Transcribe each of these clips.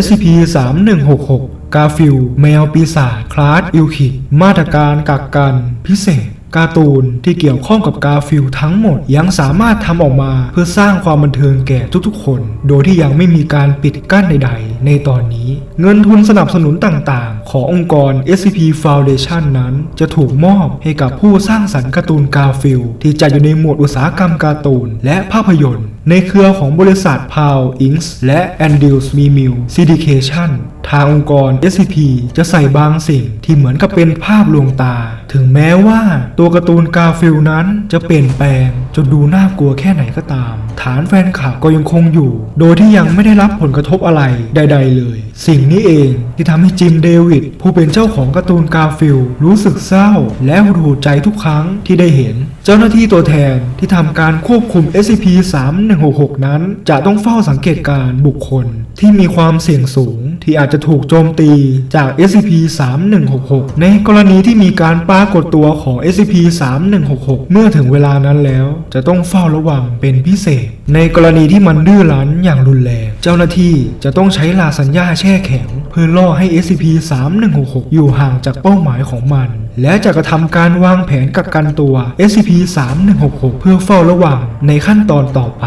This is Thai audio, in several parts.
SCP-3166 กาฟิล แมวปีศาจ คลาสอิลคิด มาตรการกักกันพิเศษ การ์ตูนที่เกี่ยวข้องกับกาฟิลทั้งหมดยังสามารถทำออกมาเพื่อสร้างความบันเทิงแก่ทุกๆคน โดยที่ยังไม่มีการปิดกั้นใดๆ ในตอนนี้ เงินทุนสนับสนุนต่างๆ ขององค์กร SCP Foundation นั้นจะถูกมอบให้กับผู้สร้างสรรค์การ์ตูนกาฟิลที่จัดอยู่ในหมวดอุตสาหกรรมการ์ตูนและภาพยนตร์ ในเครือของบริษัท p a l Inc. และ Andrews m e m i l Syndication ทางองค์กร SCP จะใส่บางสิ่งที่เหมือนกับเป็นภาพลวงตา ถึงแม้ว่าตัวการ์ตูนกาฟิลนั้นจะเปลี่ยนแปลง จนดูน่ากลัวแค่ไหนก็ตาม ฐานแฟนคลับก็ยังคงอยู่ โดยที่ยังไม่ได้รับผลกระทบอะไรใด ๆ เลย สิ่งนี้เองที่ทำให้จิมเดวิดผู้เป็นเจ้าของการ์ตูนกาฟิลรู้สึกเศร้า และหดหู่ใจทุกครั้งที่ได้เห็น เจ้าหน้าที่ตัวแทนที่ทำการควบคุม SCP-3166 นั้น จะต้องเฝ้าสังเกตการบุคคลที่มีความเสี่ยงสูงที่อาจจะถูกโจมตีจาก SCP-3166 ในกรณีที่มีการปรากฏตัวของ SCP-3166 เมื่อถึงเวลานั้นแล้วจะต้องเฝ้าระวังเป็นพิเศษ ในกรณีที่มันดื้อรั้นอย่างรุนแรง เจ้าหน้าที่จะต้องใช้ลาสัญญาแช่แข็ง เพื่อล่อให้ SCP-3166 อยู่ห่างจากเป้าหมายของมัน และจะกระทำการวางแผนกักกันตัว SCP-3166 เพื่อเฝ้าระวังในขั้นตอนต่อไป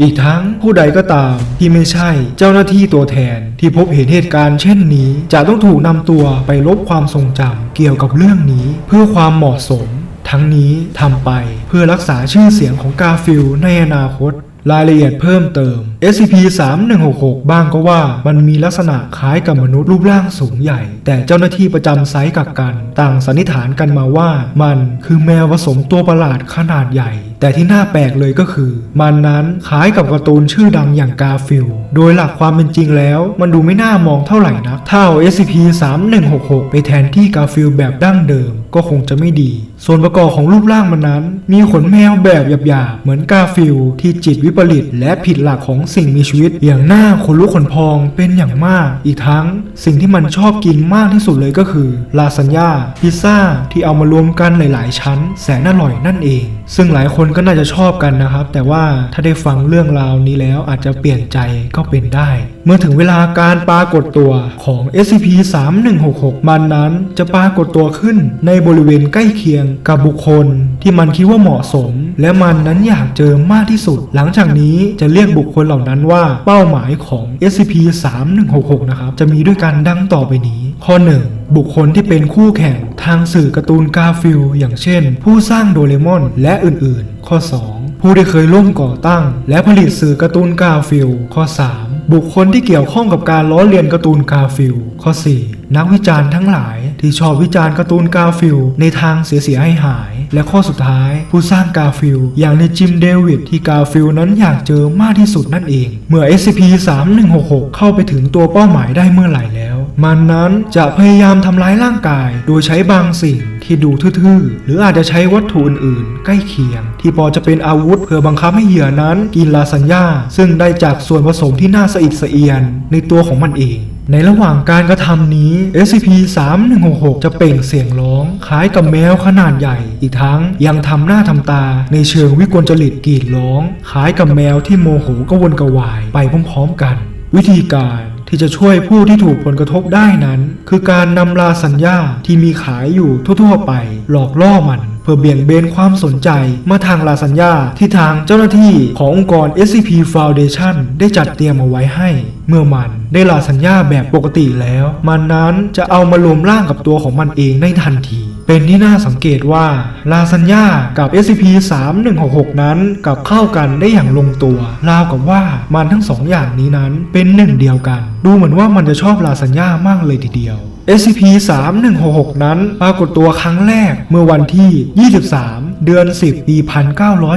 อีกทั้งผู้ใดก็ตามที่ไม่ใช่เจ้าหน้าที่ตัวแทนที่พบเห็นเหตุการณ์เช่นนี้ จะต้องถูกนำตัวไปลบความทรงจำเกี่ยวกับเรื่องนี้ เพื่อความเหมาะสม ทั้งนี้ทำไปเพื่อรักษาชื่อเสียงของกาฟิลในอนาคต รายละเอียดเพิ่มเติม SCP-3166 บ้างก็ว่ามันมีลักษณะคล้ายกับมนุษย์รูปร่างสูงใหญ่ แต่เจ้าหน้าที่ประจำไซต์กักกัน ต่างสันนิษฐานกันมาว่า มันคือแมวผสมตัวประหลาดขนาดใหญ่ แต่ที่น่าแปลกเลยก็คือ มันนั้นคล้ายกับการ์ตูนชื่อดังอย่างกาฟิลโดยหลักความเป็นจริงแล้ว มันดูไม่น่ามองเท่าไหร่นักถ้าเอา SCP-3166 ไปแทนที่กาฟิลแบบดั้งเดิม ก็คงจะไม่ดี ส่วนประกอบของรูปร่างมันนั้น มีขนแมวแบบหยาบๆเหมือนกาฟิลที่จิตวิปริตและผิดหลักของสิ่งมีชีวิต อย่างหน้าขนลุกขนพองเป็นอย่างมาก อีกทั้งสิ่งที่มันชอบกินมากที่สุดเลยก็คือลาซานญ่าพิซซ่าที่เอามารวมกันหลาย ๆ ชั้น แสนอร่อยนั่นเอง ซึ่งหลายคนก็น่าจะชอบกันนะครับ แต่ว่าถ้าได้ฟังเรื่องราวนี้แล้วอาจจะเปลี่ยนใจก็เป็นได้ เมื่อถึงเวลาการปรากฏตัวของ SCP-3166 มันนั้นจะปรากฏตัวขึ้นในบริเวณใกล้เคียงกับบุคคลที่มันคิดว่าเหมาะสม และมันนั้นอยากเจอมากที่สุด หลังจากนี้จะเรียกบุคคลเหล่านั้นว่าเป้าหมายของ SCP-3166 นะครับ จะมีด้วยกันดังต่อไปนี้ ข้อ 1 บุคคลที่เป็นคู่แข่งทางสื่อการ์ตูนกาฟิลอย่างเช่น ผู้สร้างโดเรมอนและอื่นๆ ข้อ 2 ผู้ที่เคยร่วมก่อตั้ง และผลิตสื่อการ์ตูนกาฟิลข้อ 3 บุคคลที่เกี่ยวข้องกับการล้อเลียนการ์ตูนกาฟิลข้อ 4 นักวิจารณ์ทั้งหลาย ที่ชอบวิจารณ์การ์ตูนกาฟิลในทางเสียเสียให้หาย และข้อสุดท้าย ผู้สร้างกาฟิลอย่างในจิมเดวิดที่กาฟิลนั้นอยากเจอมากที่สุดนั่นเอง เมื่อ SCP-3166 เข้าไปถึงตัวเป้าหมายได้เมื่อไหร่แล้ว มันนั้นจะพยายามทำร้ายร่างกาย โดยใช้บางสิ่งที่ดูทื่อๆ หรืออาจจะใช้วัตถุอื่นๆ ใกล้เคียง ที่พอจะเป็นอาวุธเพื่อบังคับให้เหยื่อนั้นกินลาซานญ่าซึ่งได้จากส่วนผสมที่น่าสะอิดสะเอียนในตัวของมันเอง ในระหว่างการกระทำนี้ SCP-3166 จะเปล่งเสียงร้อง คล้ายกับแมวขนาดใหญ่ อีกทั้งยังทำหน้าทำตา ในเชิงวิกลจริตกรีดร้อง คล้ายกับแมวที่โมโหกวนกระวายไปพร้อมๆกัน วิธีการที่จะช่วยผู้ที่ถูกผลกระทบได้นั้น คือการนำลาสัญญาที่มีขายอยู่ทั่วๆไป หลอกล่อมัน เพื่อเบี่ยงเบนความสนใจมาทางลาสัญญาที่ทางเจ้าหน้าที่ขององค์กร SCP Foundation ได้จัดเตรียมเอาไว้ให้ เมื่อมันได้ลาสัญญาแบบปกติแล้ว มันนั้นจะเอามารวมร่างกับตัวของมันเองในทันที เป็นที่น่าสังเกตว่าลาสัญญากับ SCP-3166 นั้นกับเข้ากันได้อย่างลงตัว ราวกับว่ามันทั้งสองอย่างนี้นั้นเป็นหนึ่งเดียวกัน ดูเหมือนว่ามันจะชอบลาสัญญามากเลยทีเดียว SCP-3166 นั้นปรากฏตัวครั้งแรกเมื่อวันที่ 23 เดือน 10 ปี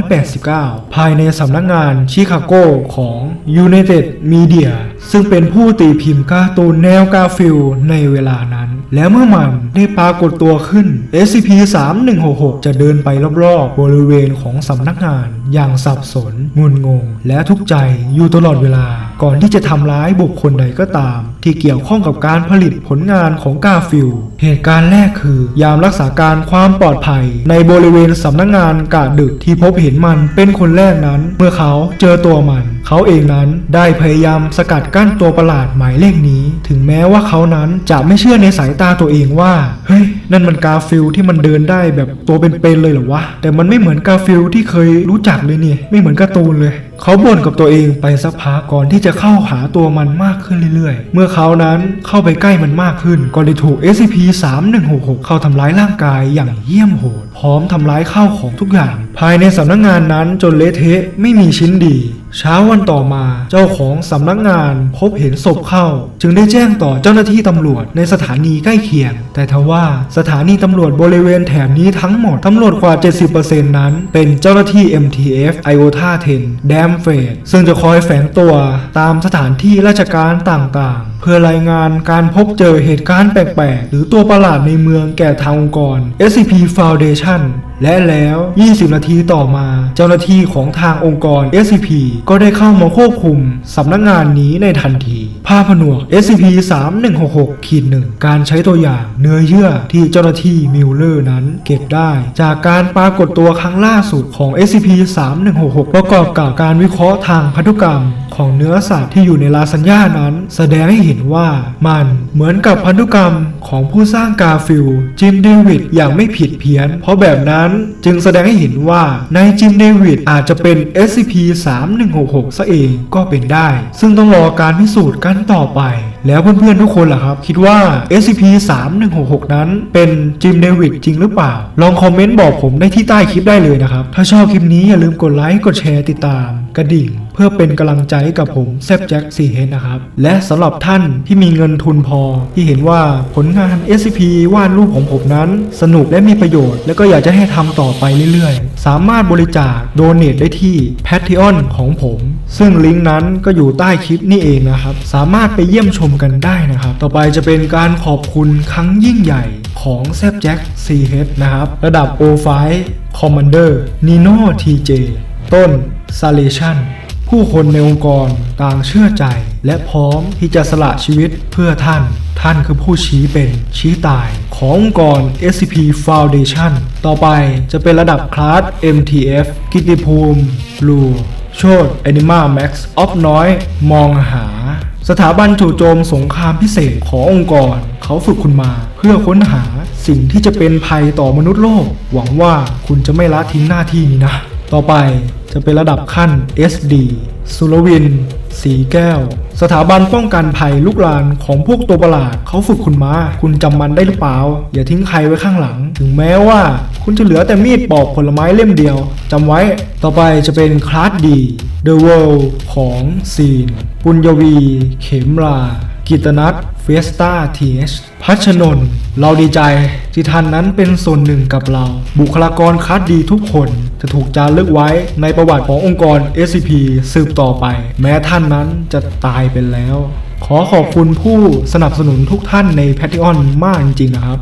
1989 ภายในสำนักงานชิคาโกของ United Media ซึ่งเป็นผู้ตีพิมพ์การ์ตูนแนวกาฟิลในเวลานั้น และเมื่อมันได้ปรากฏตัวขึ้น SCP-3166 จะเดินไปรอบๆ บริเวณของสำนักงานอย่างสับสน งุนงง และทุกข์ใจอยู่ตลอดเวลา ก่อนที่จะทำร้ายบุคคลใดก็ตาม ที่เกี่ยวข้องกับการผลิตผลงานของกาฟิล เหตุการณ์แรกคือ ยามรักษาการความปลอดภัย ในบริเวณสำนักงานกะดึกที่พบเห็นมันเป็นคนแรกนั้น เมื่อเขาเจอตัวมัน เขาเองนั้นได้พยายามสกัดกั้นตัวประหลาดหมายเลขนี้ ถึงแม้ว่าเขานั้นจะไม่เชื่อในสายตาตัวเองว่า เฮ้ย นั่นมันกาฟิลที่มันเดินได้แบบตัวเป็นๆเลยเหรอวะ แต่มันไม่เหมือนกาฟิลที่เคยรู้จักเลยนี่ ไม่เหมือนการ์ตูนเลย เขาบ่นกับตัวเองไปสักพักก่อนที่จะเข้าหาตัวมันมากขึ้นเรื่อยๆ เมื่อเขานั้นเข้าไปใกล้มันมากขึ้นก็ได้ถูก SCP-3166 เข้าทำร้ายร่างกายอย่างเยี่ยมโหด พร้อมทำร้ายข้าวของทุกอย่าง ภายในสำนักงานนั้นจนเละเทะไม่มีชิ้นดี เช้าวันต่อมาเจ้าของสำนักงานพบเห็นศพเข้า จึงได้แจ้งต่อเจ้าหน้าที่ตำรวจในสถานีใกล้เคียง แต่ทว่าสถานีตำรวจบริเวณแถบนี้ทั้งหมดตำรวจกว่า 70%นั้น เป็นเจ้าหน้าที่ MTF IOTA 10 d a m f a d ซึ่งจะคอยแฝงตัวตามสถานที่ราชการต่างๆ เพื่อรายงานการพบเจอเหตุการณ์แปลกๆ หรือตัวประหลาดในเมืองแก่ทางองค์กร SCP Foundation และแล้ว 20 นาทีต่อมา เจ้าหน้าที่ของทางองค์กร SCP ก็ได้เข้ามาควบคุมสำนักงานนี้ในทันทีภาพผนวก SCP 3166ขีดหนึ่งการใช้ตัวอย่างเนื้อเยื่อที่เจ้าหน้าที่มิลเลอร์นั้นเก็บได้ จากการปรากฏตัวครั้งล่าสุดของ SCP 3166 ประกอบกับการวิเคราะห์ทางพันธุกรรมของเนื้อสัตว์ที่อยู่ในลาสัญญานั้น แสดงให้เห็นว่ามันเหมือนกับพันธุกรรมของผู้สร้างกาฟิลจิมเดวิดอย่างไม่ผิดเพี้ยน เพราะแบบนั้นจึงแสดงให้เห็นว่าในจิมเดวิดอาจจะเป็น SCP-3166 ซะเองก็เป็นได้ ซึ่งต้องรอการพิสูจน์กันต่อไป แล้วเพื่อนๆทุกคนล่ะครับ คิดว่า SCP-3166 นั้นเป็นจิมเดวิดจริงหรือเปล่า ลองคอมเมนต์บอกผมได้ที่ใต้คลิปได้เลยนะครับ ถ้าชอบคลิปนี้อย่าลืมกดไลค์กดแชร์ติดตาม กระดิ่ง เพื่อเป็นกำลังใจให้กับผมแซบแจ็คซีเฮดนะครับ และสำหรับท่านที่มีเงินทุนพอ ที่เห็นว่าผลงาน SCP วาดรูปของผมนั้น สนุกและมีประโยชน์ และก็อยากจะให้ทำต่อไปเรื่อยๆ สามารถบริจาคโดเน a ได้ที่ Patreon ของผม ซึ่งลิงก์นั้นก็อยู่ใต้คลิปนี่เองนะครับ สามารถไปเยี่ยมชมกันได้นะครับ ต่อไปจะเป็นการขอบคุณครั้งยิ่งใหญ่ของแซบแจ็คซีเฮดนะครับ ระดับ O5 Commander Nino TJ ต้น s a l a t i o n ผู้คนในองค์กรต่างเชื่อใจ และพร้อมที่จะสละชีวิตเพื่อท่าน ท่านคือผู้ชี้เป็นชี้ตาย ขององค์กร SCP Foundation ต่อไปจะเป็นระดับคลาส MTF กิตติภูมิลูโชด Anima Max ออฟน้อย มองหา สถาบันจู่โจมสงครามพิเศษขององค์กร เขาฝึกคุณมาเพื่อค้นหาสิ่งที่จะเป็นภัยต่อมนุษย์โลก หวังว่าคุณจะไม่ละทิ้งหน้าที่นี้นะ ต่อไป จะเป็นระดับขั้น SD สุรวิน สีแก้ว สถาบันป้องกันภัยลุกลานของพวกตัวประหลาดเขาฝึกคุณมา คุณจำมันได้หรือเปล่า อย่าทิ้งใครไว้ข้างหลัง ถึงแม้ว่า คุณจะเหลือแต่มีดปอกผลไม้เล่มเดียวจำไว้ ต่อไปจะเป็นคลาสดี The World ของซีน ปุญญวี เขมรา กิตนัทเฟสตาทีเอชพัชนนท์เราดีใจที่ท่านนั้นเป็นส่วนหนึ่งกับเรา บุคลากรคัดดีทุกคน จะถูกจารึกไว้ในประวัติขององค์กร SCP สืบต่อไป แม้ท่านนั้นจะตายไปแล้ว ขอขอบคุณผู้สนับสนุนทุกท่านในแพท r ออนมากจริงๆนะครับ